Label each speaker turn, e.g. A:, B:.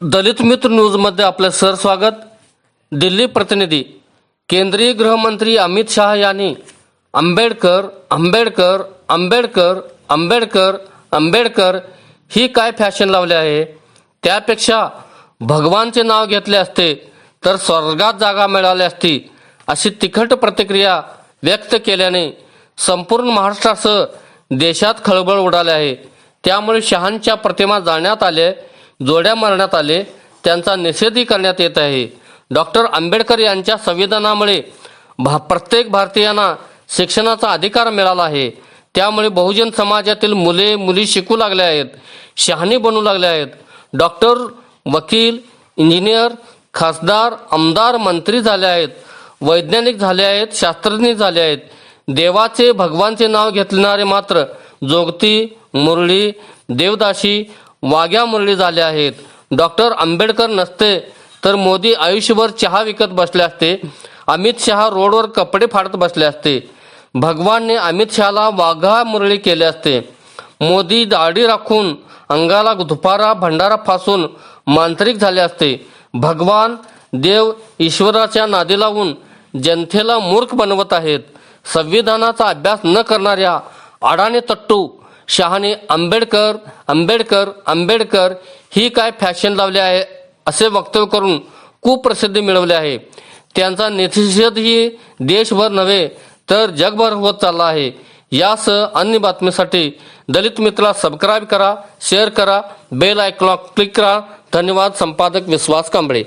A: दलित मित्र न्यूजमध्ये आपलं सर स्वागत. दिल्ली प्रतिनिधी केंद्रीय गृहमंत्री अमित शहा यांनी आंबेडकर आंबेडकर आंबेडकर आंबेडकर आंबेडकर ही काय फॅशन लावली आहे? त्यापेक्षा भगवानचे नाव घेतले असते तर स्वर्गात जागा मिळाली असती अशी तिखट प्रतिक्रिया व्यक्त केल्याने संपूर्ण महाराष्ट्रासह देशात खळबळ उडाली आहे. त्यामुळे शहांच्या प्रतिमा जाण्यात आले जोड्या मारण्यात आले त्यांचा निषेधही करण्यात येत आहे. डॉक्टर आंबेडकर यांच्या संविधानामुळे भा प्रत्येक भारतीयांना शिक्षणाचा अधिकार मिळाला आहे. त्यामुळे बहुजन समाजातील मुले मुली शिकू लागले आहेत शहाणी बनू लागले आहेत. डॉक्टर वकील इंजिनियर खासदार आमदार मंत्री झाले आहेत वैज्ञानिक झाले आहेत शास्त्रज्ञ झाले आहेत. देवाचे भगवानचे नाव घेतणारे मात्र जोगती मुरळी देवदाशी वाघ्या मुरळी झाल्या आहेत. डॉक्टर आंबेडकर नसते तर मोदी आयुष्यभर चहा विकत बसले असते. अमित शहा रोडवर कपडे फाडत बसले असते. भगवानने अमित शहाला वाघा मुरळी केले असते. मोदी दाढी राखून अंगाला धुपारा भंडारा फासून मांत्रिक झाले असते. भगवान देव ईश्वराच्या नादी लावून जनतेला मूर्ख बनवत आहेत. संविधानाचा अभ्यास न करणाऱ्या अडाणे तट्टू शहाने आंबेडकर आंबेडकर आंबेडकर ही काय फॅशन लावली आहे असे वक्तव्य करून कुप्रसिद्धी मिळवली आहे. त्यांचा निषेधही देशभर नव्हे तर जगभर होत चालला आहे. यासह अन्य बातमीसाठी दलित मित्रला सबस्क्राईब करा शेअर करा बेल आयकॉन क्लिक करा. धन्यवाद संपादक विश्वास कांबळे.